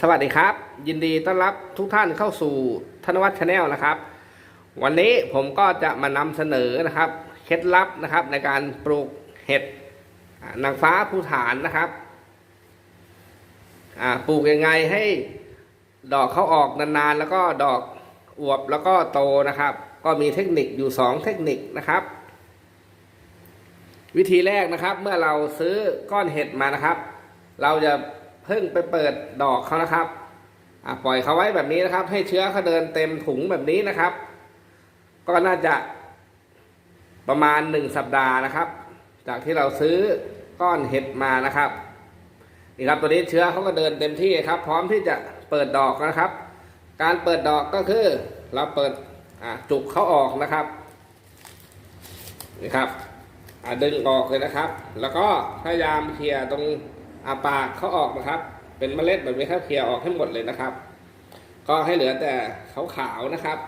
สวัสดีครับ ยินดีต้อนรับทุกท่านเข้าสู่ธนวัฒน์ชาแนลนะครับ วันนี้ผมก็จะมานำเสนอนะครับ เคล็ดลับนะครับในการปลูกเห็ดนางฟ้าภูฐานนะครับปลูกยังไงให้ดอกเขาออกนานๆ แล้วก็ดอกอวบแล้วก็โตนะครับ ก็มีเทคนิคอยู่สองเทคนิคนะครับ วิธีแรกนะครับ เมื่อเราซื้อก้อนเห็ดมานะครับ เราจะ พิ่งไปเปิดดอกเขานะครับปล่อยเขาไว้แบบนี้นะครับ ให้เชื้อเขาเดินเต็มถุงแบบนี้นะครับ ก็น่าจะประมาณหนึ่งสัปดาห์นะครับ จากที่เราซื้อก้อนเห็ดมานะครับนี่ครับตัวนี้เชื้อเขาก็เดินเต็มที่ครับ พร้อมที่จะเปิดดอกนะครับ การเปิดดอกก็คือเราเปิดจุกเขาออกนะครับนี่ครับดึงออกเลยนะครับ แล้วก็พยายามเคลียร์ตรง อาปากเขาออกนะครับ เป็นเมล็ดแบบนี้ครับเคลียออกให้หมดเลยนะครับ ก็ให้เหลือแต่ขาวๆนะครับ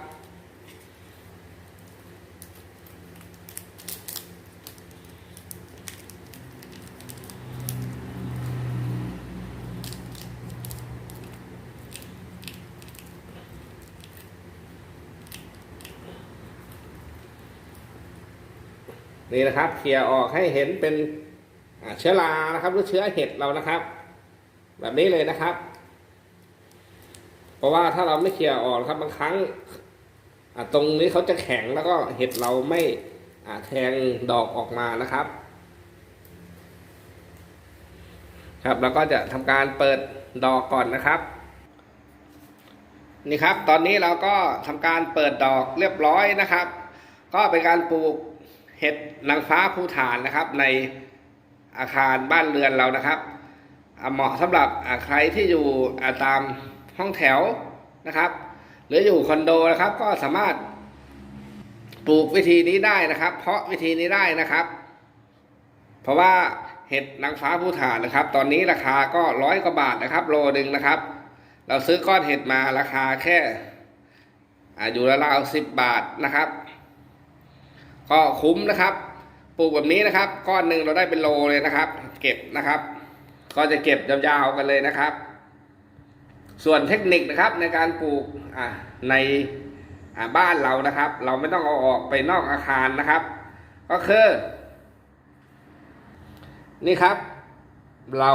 นี่นะครับเคลียร์ออกให้เห็นเป็น เชื้อรานะครับหรือเชื้อเห็ดเรานะครับ แบบนี้เลยนะครับ เพราะว่าถ้าเราไม่เคลียร์ออกครับบางครั้งตรงนี้เขาจะแข็งแล้วก็เห็ดเราไม่แทงดอกออกมานะครับ ครับแล้วก็จะทำการเปิดดอกก่อนนะครับ นี่ครับ ตอนนี้เราก็ทำการเปิดดอกเรียบร้อยนะครับ ก็เป็นการปลูกเห็ดนางฟ้าภูฐานนะครับ ใน อาคารบ้านเรือนเรานะครับ เหมาะสำหรับใครที่อยู่ตามห้องแถวนะครับ หรืออยู่คอนโดนะครับ ก็สามารถปลูกวิธีนี้ได้นะครับ เพราะวิธีนี้ได้นะครับ เพราะว่าเห็ดนางฟ้าภูฐานนะครับ ตอนนี้ราคาก็ร้อยกว่าบาทนะครับ โลหนึ่งนะครับ เราซื้อก้อนเห็ดมาราคาแค่อ่าอยู่ราวๆสิบบาทนะครับ ก็คุ้มนะครับ ปลูกแบบนี้นะครับ ก้อนหนึ่งเราได้เป็นโลเลยนะครับ เก็บนะครับ ก็จะเก็บยาวๆกันเลยนะครับ ส่วนเทคนิคนะครับในการปลูกในบ้านเรานะครับ เราไม่ต้องเอาออกไปนอกอาคารนะครับ ก็คือนี่ครับ เรา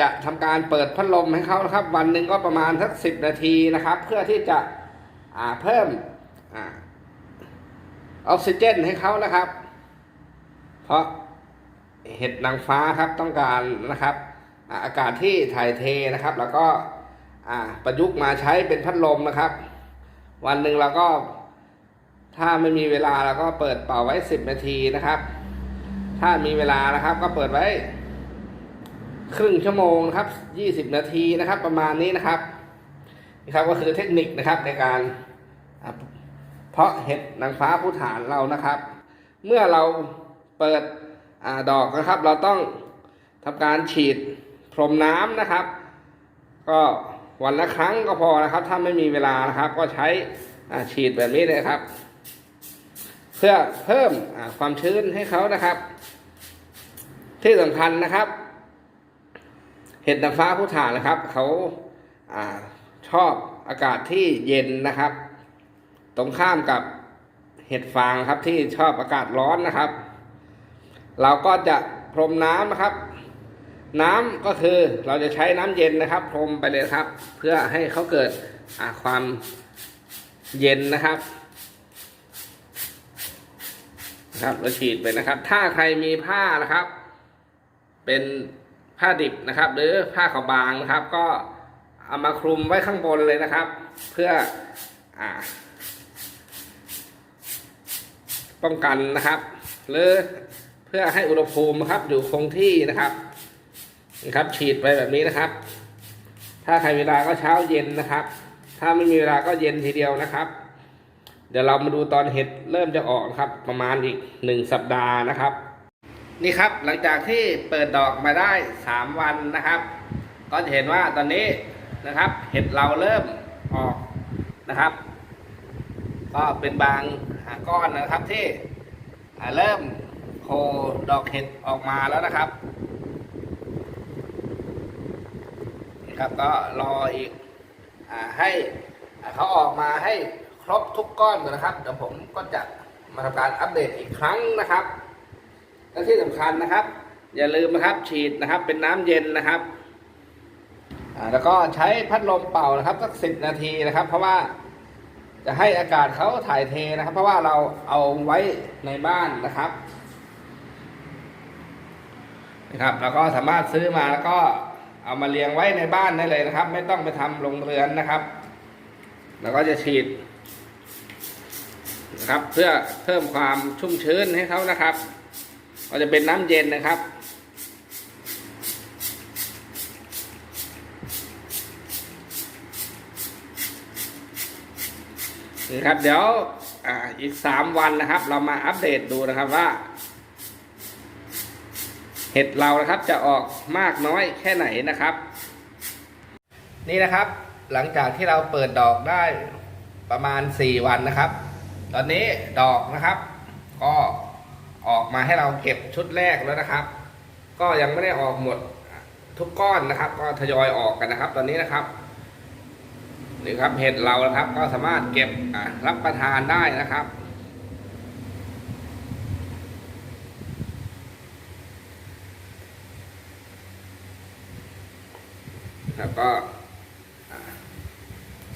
จะทำการเปิดพัดลมให้เขานะครับ วันหนึ่งก็ประมาณสักสิบนาทีนะครับ เพื่อที่จะเพิ่มออกซิเจนให้เขานะครับ เพราะเห็ดนางฟ้าครับต้องการนะครับอากาศที่ถ่ายเทนะครับ แล้วก็ประยุกต์มาใช้เป็นพัดลมนะครับ วันหนึ่งเราก็ถ้าไม่มีเวลาเราก็เปิดเป่าไว้สิบนาทีนะครับ ถ้ามีเวลานะครับก็เปิดไว้ ครึ่งชั่วโมงครับยี่สิบนาทีนะครับ ประมาณนี้นะครับนี่ครับก็คือเทคนิคนะครับในการเพราะเห็ดนางฟ้าผู้ฐานเรานะครับ เมื่อเรา เปิดอดอกนะครับ เราต้องทำการฉีดพรมน้ำนะครับ ก็วันละครั้งก็พอนะครับ ถ้าไม่มีเวลานะครับ ก็ใช้ฉีดแบบนี้เลยครับ เพื่อเพิ่มความชื้นให้เขานะครับ ที่สำคัญนะครับ เห็ดนางฟ้าผู้ฐานนะครับเขาอาชอบอากาศที่เย็นนะครับ ตรงข้ามกับเห็ดฟางครับที่ชอบอากาศร้อนนะครับ เราก็จะพรมน้ำนะครับ น้ำก็คือเราจะใช้น้ำเย็นนะครับ พรมไปเลยครับ เพื่อให้เขาเกิดความเย็นนะครับนะครับเราฉีดไปนะครับ ถ้าใครมีผ้านะครับ เป็นผ้าดิบนะครับ หรือผ้าขาวบางนะครับ ก็เอามาคลุมไว้ข้างบนเลยนะครับ เพื่ออป้องกันนะครับ หรือ เพื่อให้อุณหภูมินะครับอยู่คงที่นะครับนี่ครับ ฉีดไปแบบนี้นะครับ ถ้าใครเวลาก็เช้าเย็นนะครับ ถ้าไม่มีเวลาก็เย็นทีเดียวนะครับ เดี๋ยวเรามาดูตอนเห็ดเริ่มจะออกครับ ประมาณอีกหนึ่งสัปดาห์นะครับ นี่ครับหลังจากที่เปิดดอกมาได้สามวันนะครับ ก็จะเห็นว่าตอนนี้นะครับ เห็ดเราเริ่มออกนะครับ ก็เป็นบางก้อนนะครับที่เริ่ม โผล่ดอกเห็ดออกมาแล้วนะครับครับก็รออีกอให้เขาออกมาให้ครบทุกก้อนก่อนนะครับเดี๋ยวผมก็จะมาทำการอัปเดตอีกครั้งนะครับ และที่สำคัญนะครับ อย่าลืมนะครับฉีดนะครับเป็นน้ำเย็นนะครับแล้วก็ใช้พัดลมเป่านะครับสักสิบนาทีนะครับ เพราะว่าจะให้อากาศเขาถ่ายเทนะครับ เพราะว่าเราเอาไว้ในบ้านนะครับ นะครับ แล้วก็สามารถซื้อมาแล้วก็เอามาเลี้ยงไว้ในบ้านได้เลยนะครับ ไม่ต้องไปทำโรงเรือนนะครับ แล้วก็จะฉีดนะครับ เพื่อเพิ่มความชุ่มชื้นให้เขานะครับ ก็จะเป็นน้ำเย็นนะครับนี่ครับเดี๋ยวออีกสามวันนะครับ เรามาอัปเดตดูนะครับว่า เห็ดเรานะครับจะออกมากน้อยแค่ไหนนะครับ นี่นะครับ หลังจากที่เราเปิดดอกได้ประมาณ 4 วันนะครับ ตอนนี้ดอกนะครับ ก็ออกมาให้เราเก็บชุดแรกแล้วนะครับ ก็ยังไม่ได้ออกหมดทุกก้อนนะครับ ก็ทยอยออกกันนะครับ ตอนนี้นะครับนี่ครับเห็ดเรานะครับ ก็สามารถเก็บรับประทานได้นะครับ แล้วก็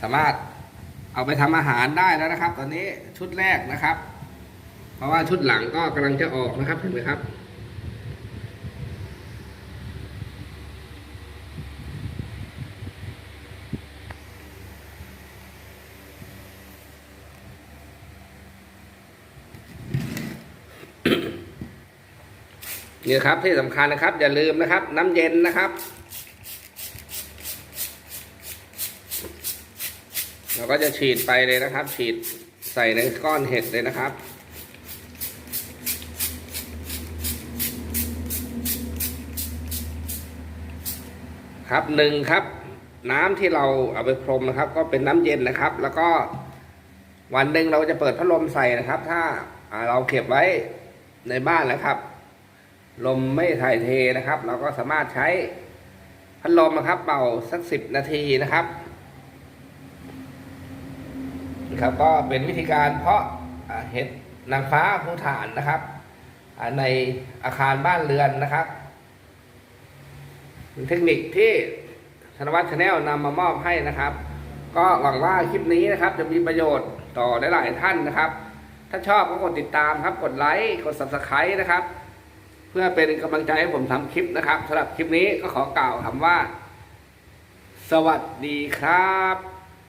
สามารถเอาไปทำอาหารได้แล้วนะครับ ตอนนี้ชุดแรกนะครับ เพราะว่าชุดหลังก็กำลังจะออกนะครับเห็นไหมครับนี่นะครับที่สำคัญนะครับ อย่าลืมนะครับ น้ำเย็นนะครับ เราก็จะฉีดไปเลยนะครับ ฉีดใส่ในก้อนเห็ดเลยนะครับ ครับหนึ่งครับ น้ำที่เราเอาไปพรมนะครับ ก็เป็นน้ำเย็นนะครับ แล้วก็วันหนึ่งเราจะเปิดพัดลมใส่นะครับ ถ้าอ่าเราเก็บไว้ในบ้านนะครับ ลมไม่ถ่ายเทนะครับ เราก็สามารถใช้พัดลมนะครับ เป่าสักสิบนาทีนะครับ ครับก็เป็นวิธีการเพาะเห็ดนางฟ้าภูฐานนะครับในอาคารบ้านเรือนนะครับเป็นเทคนิคที่ธนวัฒน์ชาแนลนำมามอบให้นะครับ ก็หวังว่าคลิปนี้นะครับจะมีประโยชน์ต่อหลายๆท่านนะครับ ถ้าชอบก็กดติดตามครับ กดไลค์ กด subscribe นะครับ เพื่อเป็นกำลังใจให้ผมทำคลิปนะครับสำหรับคลิปนี้ก็ขอกล่าวคำว่า สวัสดีครับ